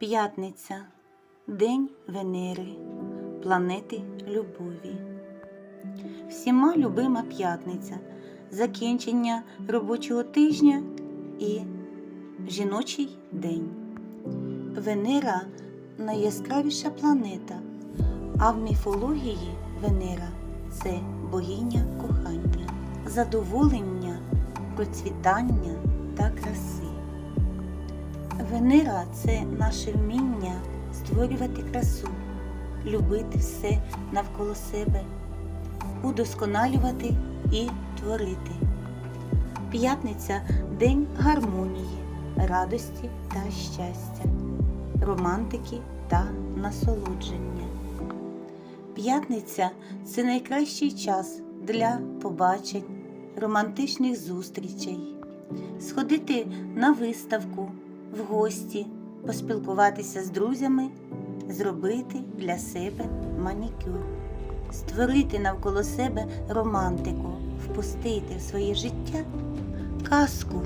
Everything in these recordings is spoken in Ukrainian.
П'ятниця, День Венери, планети любові. Всіма любима п'ятниця, закінчення робочого тижня і жіночий день. Венера найяскравіша планета, а в міфології Венера це богиня кохання, задоволення, процвітання та краси. Венера це наше вміння створювати красу, любити все навколо себе, удосконалювати і творити. П'ятниця день гармонії, радості та щастя, романтики та насолодження. П'ятниця це найкращий час для побачень, романтичних зустрічей, сходити на виставку, в гості, поспілкуватися з друзями, зробити для себе манікюр, створити навколо себе романтику, впустити в своє життя казку.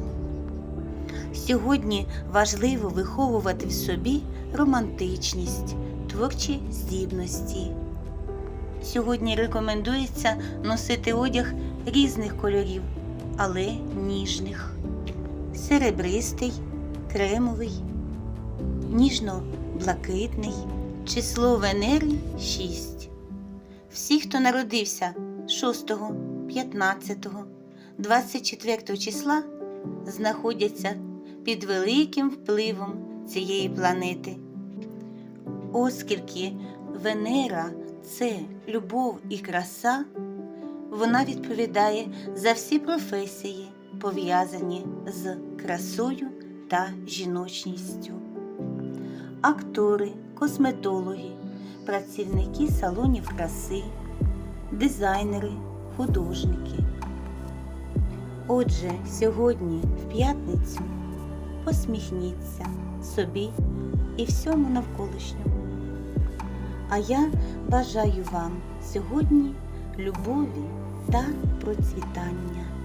Сьогодні важливо виховувати в собі романтичність, творчі здібності. Сьогодні рекомендується носити одяг різних кольорів, але ніжних, серебристий, кремовий, ніжно-блакитний, число Венери 6. Всі, хто народився 6, 15, 24 числа, знаходяться під великим впливом цієї планети. Оскільки Венера це любов і краса, вона відповідає за всі професії, пов'язані з красою та жіночністю. Актори, косметологи, працівники салонів краси, дизайнери, художники. Отже, сьогодні, в п'ятницю, посміхніться собі і всьому навколишньому. А я бажаю вам сьогодні любові та процвітання.